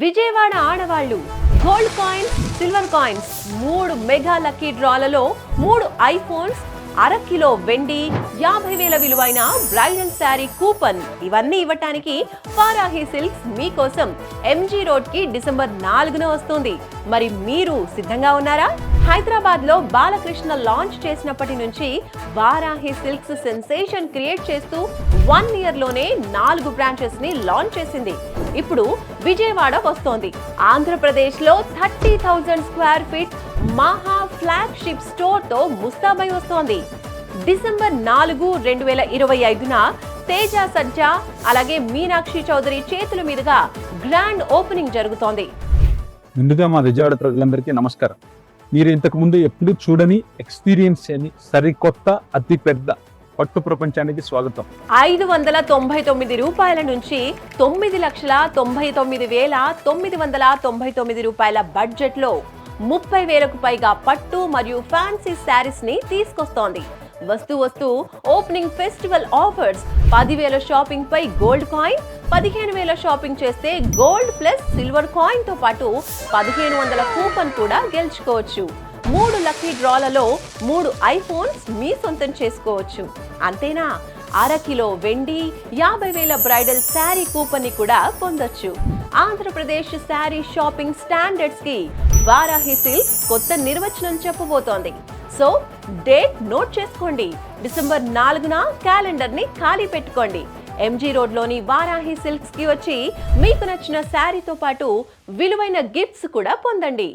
విజయవాడ ఆడవాళ్ళు gold coins silver coins మూడు mega lucky డ్రాలలో మూడు ఐఫోన్స్ అర కిలో వెండి యాభై వేల విలువైన బ్రైడల్ శారీ కూపన్ ఇవన్నీ ఇవ్వటానికి ఫారాహి సిల్క్స్ మీకోసం ఎంజీ రోడ్కి డిసెంబర్ నాలుగున వస్తుంది. మరి మీరు సిద్ధంగా ఉన్నారా? హైదరాబాద్లో బాలకృష్ణ లాంచ్ చేసినప్పటి నుంచి వారాహి సిల్క్స్ సెన్సేషన్ క్రియేట్ చేస్తూ వన్ ఇయర్లోనే నాలుగు బ్రాంచెస్ని లాంచ్ చేసింది. ఇప్పుడు విజయవాడ వస్తోంది. ఆంధ్రప్రదేశ్లో థర్టీ థౌజండ్ స్క్వేర్ ఫీట్ మహా ఫ్లాగ్షిప్ స్టోర్తో ముస్తాబై వస్తోంది. డిసెంబర్ నాలుగు రెండు వేల ఇరవై ఐదున తేజ సజ్జా అలాగే మీనాక్షి చౌదరి చేతుల మీదుగా గ్రాండ్ ఓపెనింగ్ జరుగుతోంది. ముందుగా మా విజయవాడ ప్రజలందరికీ నమస్కారం. మీరు ఇంతకు ముందు ఎప్పుడు చూడని ఎక్స్పీరియన్స్ చేయని సరికొత్త అతి పెద్ద పట్టు ప్రపంచానికి స్వాగతం. ఐదు వందల తొంభై తొమ్మిది రూపాయల నుంచి తొమ్మిది లక్షల తొంభై తొమ్మిది వేల తొమ్మిది వందల తొంభై తొమ్మిది రూపాయల బడ్జెట్లో ముప్పై వేలకు పైగా పట్టు మరియు ఫ్యాన్సీ శారీస్ని తీసుకొస్తోంది. వస్తూ వస్తూ ఓపెనింగ్ ఫెస్టివల్ ఆఫర్స్ పదివేల షాపింగ్ పై గోల్డ్ కాయిన్ పదిహేను వేల షాపింగ్ చేస్తే గోల్డ్ ప్లస్ సిల్వర్ కాయిన్తో పాటు పదిహేను వందల కూపన్ కూడా గెలుచుకోవచ్చు. మూడు లక్కీ డ్రాలలో మూడు ఐఫోన్స్ మీ సొంతం చేసుకోవచ్చు. అంతేనా? అర కిలో వెండి యాభై వేల బ్రైడల్ శారీ కూపన్ని కూడా పొందొచ్చు. ఆంధ్రప్రదేశ్ శారీ షాపింగ్ స్టాండర్డ్స్కి వారాహి సిల్క్ కొత్త నిర్వచనం చెప్పబోతోంది. సో డేట్ నోట్ చేసుకోండి. డిసెంబర్ నాలుగున క్యాలెండర్ని ఖాళీ పెట్టుకోండి. ఎంజీ రోడ్లోని వారాహి సిల్క్స్కి వచ్చి మీకు నచ్చిన శారీతో పాటు విలువైన గిఫ్ట్స్ కూడా పొందండి.